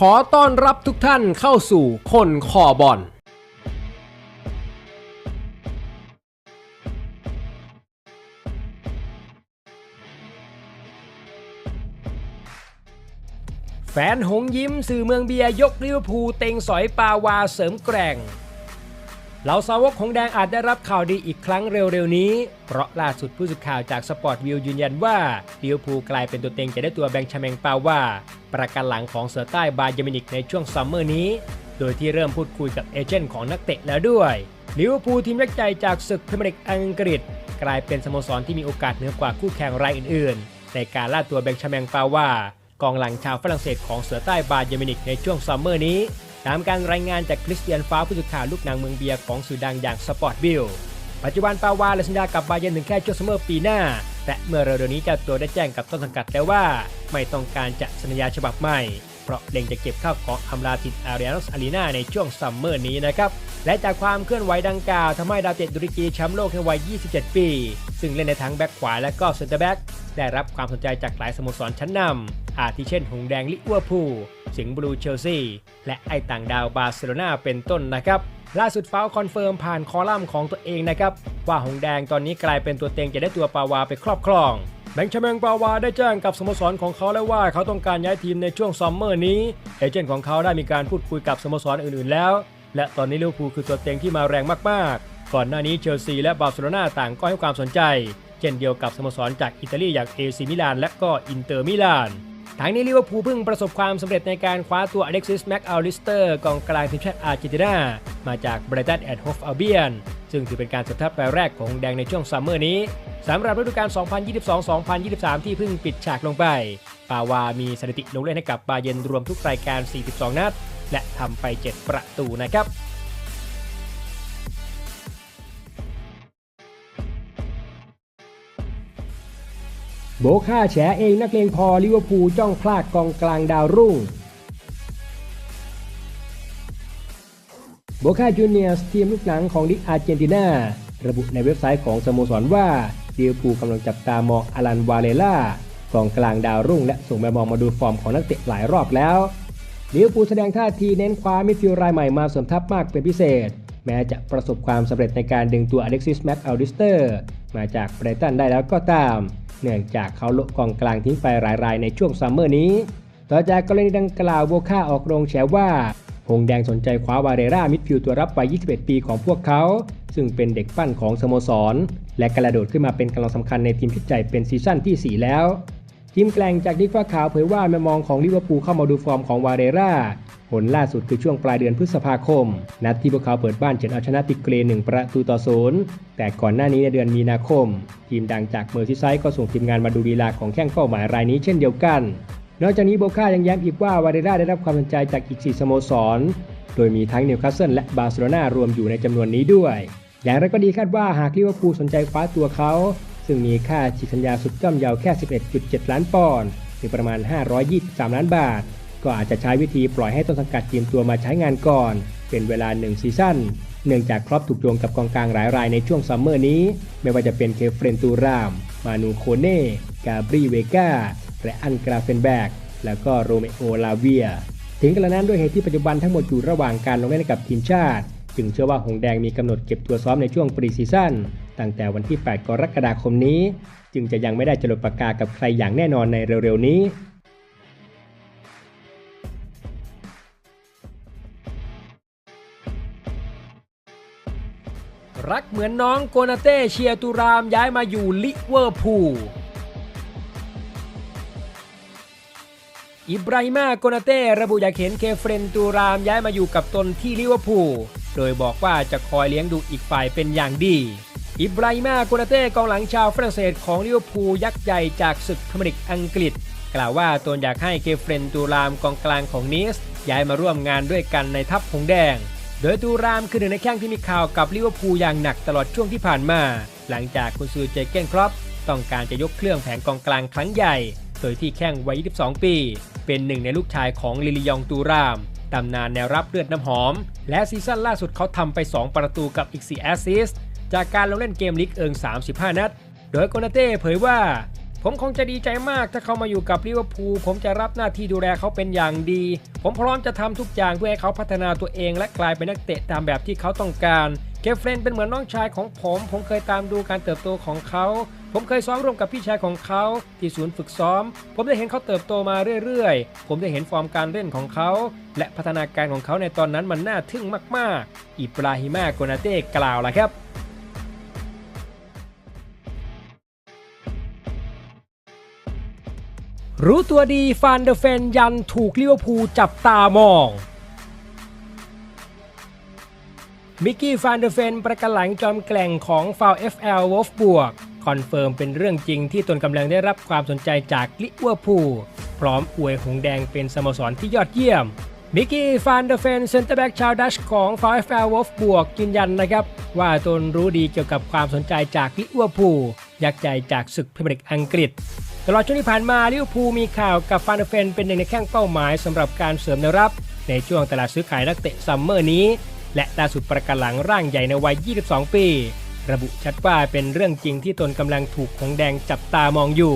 ขอต้อนรับทุกท่านเข้าสู่คนคอบอล แฟนหงยิ้มสื่อเมืองเบียยกลิเวอร์พูลเต็งสอยปาวาเสริมแกร่ง เหล่าสาวกของแดงอาจได้รับข่าวดีอีกครั้งเร็วๆนี้ เพราะล่าสุดผู้สื่อข่าวจากสปอร์ตวิวยืนยันว่าลิเวอร์พูลกลายเป็นตัวเต็งจะได้ตัวแบงค์ชาแมงปาว่า ประกันหลังของเสือใต้บาเยมินิกในช่วงซัมเมอร์นี้ โดยที่เริ่มพูดคุยกับเอเจนต์ของนักเตะแล้วด้วยลิเวอร์พูลทีมยักษ์ใหญ่จากศึกพรีเมียร์ลีกอังกฤษ กลายเป็นสโมสรที่มีโอกาสเหนือกว่าคู่แข่งรายอื่นๆ ในการล่าตัวแบงค์ชาแมงปาว่ากองหลังชาวฝรั่งเศสของเสือใต้บาเยมินิกในช่วงซัมเมอร์นี้ ตามการรายงานจากคริสเตียนฟ้าผู้สื่อข่าวลูกนางเมืองเบียของสื่อดังอย่างสปอร์ตบิลปัจจุบันปาวาและสัญญากับบาเยนถึงแค่ช่วงซัมเมอร์ปีหน้าและเมื่อเร็วๆนี้เจ้าตัวได้แจ้งกับต้นสังกัดแล้วว่า ไม่ต้องการจะสัญญาฉบับใหม่ เพราะเล็งจะเก็บข้าวของอำลาติดอารียนสอารีนาในช่วงซัมเมอร์นี้นะครับ และจากความเคลื่อนไหวดังกล่าวทำให้ดาวเตะตุรกีแชมป์โลกในวัย 27 ปี ซึ่งเล่นในทั้งแบ็คขวาและก็เซนเตอร์แบ็กได้รับความสนใจจากหลายสโมสรชั้นนำอาทิเช่น หงแดงลิเวอร์พูล สิงห์บลูเชลซีและไอต่างดาวบาร์เซโลนาเป็นต้นนะครับ ล่าสุดฟ้าคอนเฟิร์มผ่านคอลัมน์ของตัวเองนะครับ ว่าหงแดงตอนนี้กลายเป็นตัวเต็งจะได้ตัวปาวาไปครอบครองแบงค์ชาแมงปาวาได้แจ้งกับสโมสรของเขาแล้วว่าเขาต้องการย้ายทีมในช่วงซัมเมอร์นี้ เอเจนต์ของเขาได้มีการพูดคุยกับสโมสรอื่นๆแล้ว และตอนนี้ลิเวอร์พูลคือตัวเต็งที่มาแรงมากๆ ก่อนหน้านี้เชลซีและบาร์เซโลนาต่างก็ให้ความสนใจ เช่นเดียวกับสโมสรจากอิตาลีอย่างเอซีมิลานและก็อินเตอร์มิลาน ทั้งนี้ลิเวอร์พูลเพิ่งประสบความสำเร็จในการคว้าตัวอเล็กซิสแม็กอัลลิสเตอร์กองกลางทีมชาติอาร์เจนตินามาจากไบรตันแอดโฮฟอัลเบียนซึ่งถือเป็นการเสริมทัพรายแรกของแดงในช่วงซัมเมอร์นี้สำหรับฤดูกาล 2022-2023 ที่เพิ่งปิดฉากลงไป ปาวามีสถิติลงเล่นให้กับบาเยนรวมทุกรายการ 42 นัด และทำไป 7 ประตูนะครับ โบค่าแฉเองนักเลงพอลิเวอร์พูลจ้องพลาดกองกลางดาวรุ่ง โบคาจูเนียสทีมลูกหนังของลิกอาร์เจนตินาระบุในเว็บไซต์ของสโมสรว่าลิเวอร์พูลกำลังจับตามองอลันวาเลล่ากองกลางดาวรุ่ง และส่งไปมองมาดูฟอร์มของนักเตะหลายรอบแล้วลิเวอร์พูลแสดงท่าทีเน้นคว้ามิดฟิลด์รายใหม่มาสมทัพมากเป็นพิเศษ แม้จะประสบความสำเร็จในการดึงตัวอเล็กซิสแม็กอัลดิสเตอร์ มาจากเบรตันได้แล้วก็ตาม เนื่องจากเขาโละกองกลางทิ้งไปหลายรายในช่วงซัมเมอร์นี้ ต่อจากกรณีดังกล่าวโบค่าออกโรงแฉว่า หงแดงสนใจคว้าวาเรรามิดฟิลตัวรับวัย 21 ปีของพวกเขา ซึ่งเป็นเด็กปั้นของสโมสร และกระโดดขึ้นมาเป็นกำลังสำคัญในทีมที่ใจเป็นซีซั่นที่ 4 แล้ว ทีมแกล่งจากดิฟ้าขาวเผยว่าแมมองของลิเวอร์พูลเข้ามาดูฟอร์มของวาเรราผลล่าสุดคือช่วงปลายเดือนพฤษภาคม นัดที่พวกเขาเปิดบ้านเฉือนเอาชนะติกเกรหนึ่งประตูต่อศูนย์แต่ก่อนหน้านี้ในเดือนมีนาคม ทีมดังจากเมอร์ซิไซด์ก็ส่งทีมงานมาดูลีลาของแข้งเป้าหมายรายนี้เช่นเดียวกัน นอกจากนี้โบค่ายังย้ำอีกว่าวาเรราได้รับความสนใจจากอีก 4 สโมสร โดยมีทั้งนิวคาสเซิลและบาร์เซโลนารวมอยู่ในจำนวนนี้ด้วยอย่างไรก็ดีคาดว่าหากลิเวอร์พูลสนใจคว้าตัวเขา ซึ่งมีค่าฉีกสัญญาสุดย่อมเยาวแค่ 11.7 ล้านปอนด์หรือประมาณ 523 ล้านบาท ก็อาจจะใช้วิธีปล่อยให้ต้นสังกัดทีมตัวมาใช้งานก่อน เป็นเวลา 1 ซีซั่นเนื่องจากครอปถูกโยงกับกองกลางหลายรายในช่วงซัมเมอร์นี้ ไม่ว่าจะเป็นเคเฟรนตูราม มานูโคเน่ กาบรีเวกาและอันกราเฟนแบก แล้วก็โรเมโอลาเวีย ถึงกระนั้นด้วยเหตุที่ปัจจุบันทั้งหมดอยู่ระหว่างการลงเล่นกับทีมชาติ จึงเชื่อว่าหงแดงมีกำหนดเก็บตัวซ้อมในช่วงปรีซีซั่น ตั้งแต่วันที่ 8 กรกฎาคมนี้ จึงจะยังไม่ได้จรดปากกากับใครอย่างแน่นอนในเร็วๆนี้รักเหมือนน้องโกนาเต้เชียร์ตุรามย้ายมาอยู่ลิเวอร์พูล อิบราฮิมาโกนาเต้ระบุอยากเห็นเคเฟรนตูรามย้ายมาอยู่กับตนที่ลิเวอร์พูล โดยบอกว่าจะคอยเลี้ยงดูอีกฝ่ายเป็นอย่างดี อิบราฮิมาโกนาเต้กองหลังชาวฝรั่งเศสของลิเวอร์พูลยักษ์ใหญ่จากศึกพรีเมียร์ลีกอังกฤษ กล่าวว่าตนอยากให้เคเฟรนตูรามกองกลางของนิสย้ายมาร่วมงานด้วยกันในทัพหงแดง โดยตูรามคือหนึ่งในแข้งที่มีข่าวกับลิเวอร์พูลอย่างหนักตลอดช่วงที่ผ่านมา หลังจากคุณซือเจเกนครอปต้องการจะยกเครื่องแผงกองกลางครั้งใหญ่ โดยที่แข้งวัย 22 ปี เป็นหนึ่งในลูกชายของลิลิยองตูรามตำนานแนวรับเลือดน้ำหอม และซีซั่นล่าสุดเขาทำไป 2 ประตูกับอีก 4 แอสซิสต์ จากการลงเล่นเกมลีกเอิง 35 นัด โดยโกนาเต้เผยว่า ผมคงจะดีใจมากถ้าเขามาอยู่กับลิเวอร์พูลผมจะรับหน้าที่ดูแลเขาเป็นอย่างดี ผมพร้อมจะทำทุกอย่างเพื่อให้เขาพัฒนาตัวเอง และกลายเป็นนักเตะตามแบบที่เขาต้องการเคฟเฟรนเป็นเหมือนน้องชายของผม ผมเคยตามดูการเติบโตของเขา ผมเคยซ้อมร่วมกับพี่ชายของเขา ที่ศูนย์ฝึกซ้อม ผมได้เห็นเขาเติบโตมาเรื่อยๆ ผมได้เห็นฟอร์มการเล่นของเขา และพัฒนาการของเขาในตอนนั้นมันน่าทึ่งมากๆ อิบราฮิมาโกนาเต้กล่าวล่ะครับ รู้ตัวดีฟานเดอร์เฟนยันถูกลิเวอร์พูลจับตามอง มิกกี้ฟานเดอร์เฟนประกันหลังจอมแกล่งของฟาว FL วอฟบวกคอนเฟิร์มเป็นเรื่องจริงที่ตนกำลังได้รับความสนใจจากลิเวอร์พูลพร้อมอวยหงแดงเป็นสโมสรที่ยอดเยี่ยม มิกกี้ฟานเดอร์เฟนเซนเตอร์แบ็กชาวดัชของฟาว FL วอฟบวกยืนยันนะครับ ว่าตนรู้ดีเกี่ยวกับความสนใจจากลิเวอร์พูลยักษ์ใหญ่จากศึกพรีเมียร์ลีกอังกฤษ ตลอดช่วงที่ผ่านมาลิเวอร์พูลมีข่าวกับฟานเฟนเป็นหนึ่งในแข้งเป้าหมายสำหรับการเสริมแนวรับ ในช่วงตลาดซื้อขายนักเตะซัมเมอร์นี้ และล่าสุดประกันหลังร่างใหญ่ในวัย 22 ปี ระบุชัดว่าเป็นเรื่องจริงที่ตนกำลังถูกของแดงจับตามองอยู่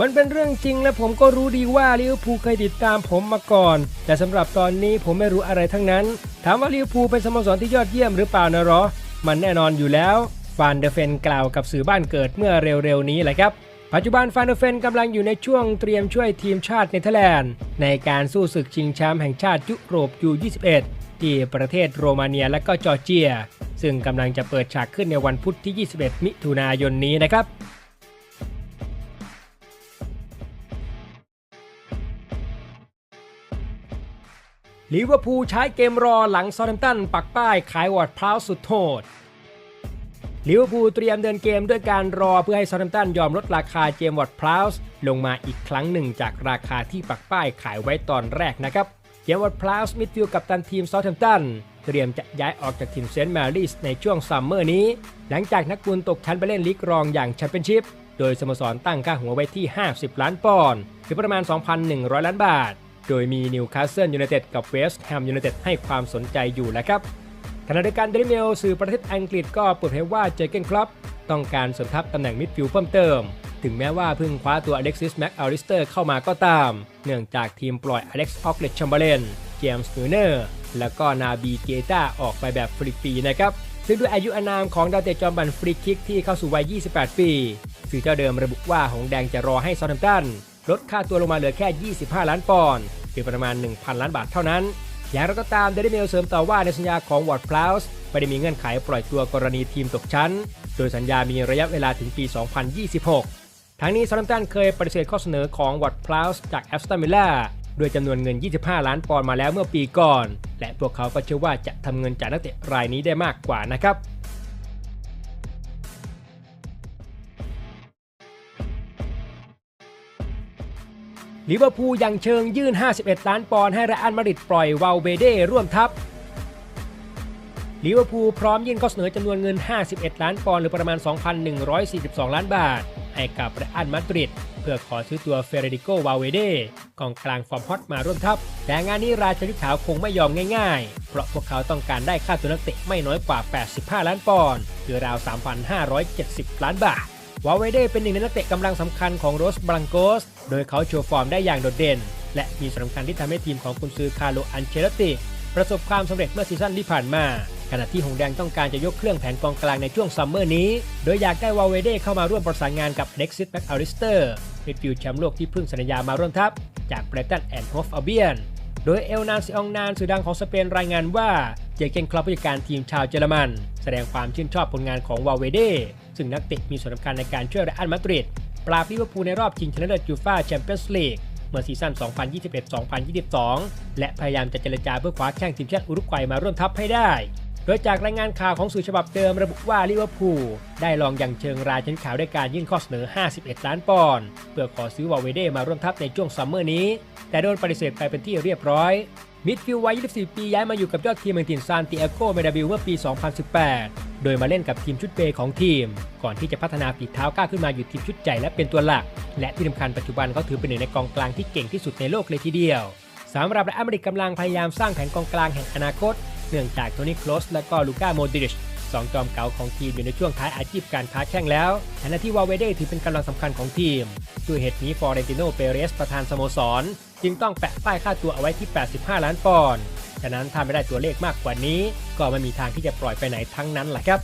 มันเป็นเรื่องจริงและผมก็รู้ดีว่าลิเวอร์พูลเคยติดตามผมมาก่อน แต่สำหรับตอนนี้ผมไม่รู้อะไรทั้งนั้น ถามว่าลิเวอร์พูลเป็นสโมสรที่ยอดเยี่ยมหรือเปล่านะหรอ มันแน่นอนอยู่แล้วฟานเดเฟนกล่าวกับสื่อบ้านเกิดเมื่อเร็วๆนี้แหละครับ ปัจจุบันฟานเดเฟนกำลังอยู่ในช่วงเตรียมช่วยทีมชาติเนเธอร์แลนด์ ในการสู้ศึกชิงแชมป์แห่งชาติยุโรปยู21ที่ประเทศโรมาเนียและก็จอร์เจีย ซึ่งกำลังจะเปิดฉากขึ้นในวันพุธที่ 21 มิถุนายนนี้นะครับลิเวอร์พูลใช้เกมรอหลังซอลแฮมตันปักป้ายขายวอร์ดพราวสุดโทษ ลิเวอร์พูลเตรียมเดินเกมด้วยการรอเพื่อให้ซอลแฮมตันยอมลดราคาเจมส์วอร์ดพราวส์ลงมาอีกครั้งหนึ่งจากราคาที่ปักป้ายขายไว้ตอนแรกนะครับ เจมส์วอร์ดพราวส์มิดฟิลด์กับตันทีมซอลแฮมตันเตรียมจะย้ายออกจากทีมเซนต์แมรี่ในช่วงซัมเมอร์นี้ หลังจากนักบุญตกชั้นไปเล่นลีกรองอย่างแชมเปี้ยนชิพโดยสโมสรตั้งค่าหัวไว้ที่ 50 ล้านปอนด์หรือประมาณ 2,100 ล้านบาท โดยมีนิวคาสเซิลยูไนเต็ดกับเวสต์แฮมยูไนเต็ดให้ความสนใจอยู่แล้วครับ ขณะเดียวกันเดลิเมลสื่อประเทศอังกฤษก็เปิดเผยว่าเจเกนคลับต้องการสมทัพตำแหน่งมิดฟิลด์เพิ่มเติม ถึงแม้ว่าเพิ่งคว้าตัวอเล็กซิสแม็กอัลิสเตอร์เข้ามาก็ตาม เนื่องจากทีมปล่อยอเล็กซ์ออกเลตชัมเบเลนเจมส์นูเนอร์แล้วก็นาบีเกตาออกไปแบบฟรีๆนะครับซึ่งด้วยอายุอานามของดาวเตะจอมบันฟรีคิกที่เข้าสู่วัย 28 ปีสื่อเจ้าเดิมระบุว่าหงแดงจะรอให้ซอนัมตันลดค่าตัวลงมาเหลือแค่ 25 ล้านปอนด์หรือประมาณ 1,000 ล้านบาทเท่านั้น อย่างไรก็ตามเดลิเมลเสริมต่อว่าในสัญญาของวอร์ดพลาวส์ไม่ได้มีเงื่อนไขปล่อยตัวกรณีทีมตกชั้น โดยสัญญามีระยะเวลาถึงปี 2026 ทั้งนี้ซาลัมตันเคยปฏิเสธข้อเสนอของวอร์ดพลาวส์จากแอสตันวิลล่าด้วยจำนวนเงิน 25 ล้านปอนด์มาแล้วเมื่อปีก่อน และพวกเขาก็เชื่อว่าจะทำเงินจากนักเตะรายนี้ได้มากกว่านะครับ ลิเวอร์พูลยังเชิงยื่น 51 ล้านปอนด์ให้เรอัลมาริดปล่อยวาลเบเด้ร่วมทัพลิเวอร์พูลพร้อมยื่นข้อเสนอจำนวนเงิน 51 ล้านปอนด์หรือประมาณ 2,142 ล้านบาท ให้กับเรอัลมาดริดเพื่อขอซื้อตัวเฟเรดิโกวาเวเดกองกลางฟอร์มฮอตมาร่วมทัพ แต่งานนี้ราชาลิขาวคงไม่ยอมง่ายๆ เพราะพวกเขาต้องการได้ค่าตัวนักเตะไม่น้อยกว่า 85 ล้านปอนด์หรือราว 3,570 ล้านบาท วาเวเดเป็นหนึ่งในนักเตะกำลังสำคัญของโรสบลังโกส โดยเขาโชว์ฟอร์มได้อย่างโดดเด่น และมีส่วนสำคัญที่ทำให้ทีมของกุนซือคาร์โลอันเชลติ ประสบความสำเร็จเมื่อซีซั่นที่ผ่านมา ขณะที่หงแดงต้องการจะยกเครื่องแผนกองกลางในช่วงซัมเมอร์นี้ โดยอยากได้วาเวเดเข้ามาร่วมประสานงานกับเล็กซิสแบ็กอัลลิสเตอร์มิดฟิลด์แชมป์โลกที่เพิ่งสัญญามาร่วมทัพ จากเบรตันแอนด์โฮฟอัลเบียนโดยเอลนานซิองนานสื่อดังของสเปนรายงานว่า เจเกนคลอปผู้จัดการทีมชาวเยอรมัน แสดงความชื่นชอบผลงานของวาเวเด ซึ่งนักเตะมีส่วนสำคัญในการช่วยเรอัลมาดริดปราบลิเวอร์พูลในรอบชิงชนะเลิศยูฟ่าแชมเปี้ยนส์ลีกเมื่อซีซั่น 2021-2022 และพยายามจะเจรจาเพื่อคว้าแข้งทีมชาติอุรุกวัยมาร่วมทัพให้ได้ โดยจากรายงานข่าวของสื่อฉบับเดิมระบุว่าลิเวอร์พูลได้ลองยังเชิงรายชนข่าวด้วยการยื่นข้อเสนอ 51 ล้านปอนด์เพื่อขอซื้อวาเวเดมาร่วมทัพในช่วงซัมเมอร์นี้ แต่โดนปฏิเสธไปเป็นที่เรียบร้อย มิดฟิลด์วัย 24 ปีย้ายมาอยู่กับยอดทีมเมืองถิ่นซานติเอโกเมดาบิลเมื่อปี 2018 โดยมาเล่นกับทีมชุดเบของทีม ก่อนที่จะพัฒนาฝีเท้าก้าวขึ้นมาอยู่ทีมชุดใหญ่และเป็นตัวหลัก และที่สำคัญปัจจุบันเขาถือเป็นหนึ่งในกองกลางที่เก่งที่สุดในโลกเลยทีเดียวสำหรับและอเมริกกำลังพยายามสร้างแผนกองกลางแห่งอนาคต เนื่องจากโทนี่โคลสและก็ลูก้าโมดริช2จอมเก่าของทีมอยู่ในช่วงท้ายอาชีพการค้าแข่งแล้วขณะที่วาเวเดถือเป็นกำลังสำคัญของทีมด้วยเหตุนี้ฟอเรนติโนเปเรสประธานสโมสร จึงต้องแปะป้ายค่าตัวเอาไว้ที่ 85 ล้านปอนด์ฉะนั้นถ้าไม่ได้ตัวเลขมากกว่านี้ ก็ไม่มีทางที่จะปล่อยไปไหนทั้งนั้นแหละครับ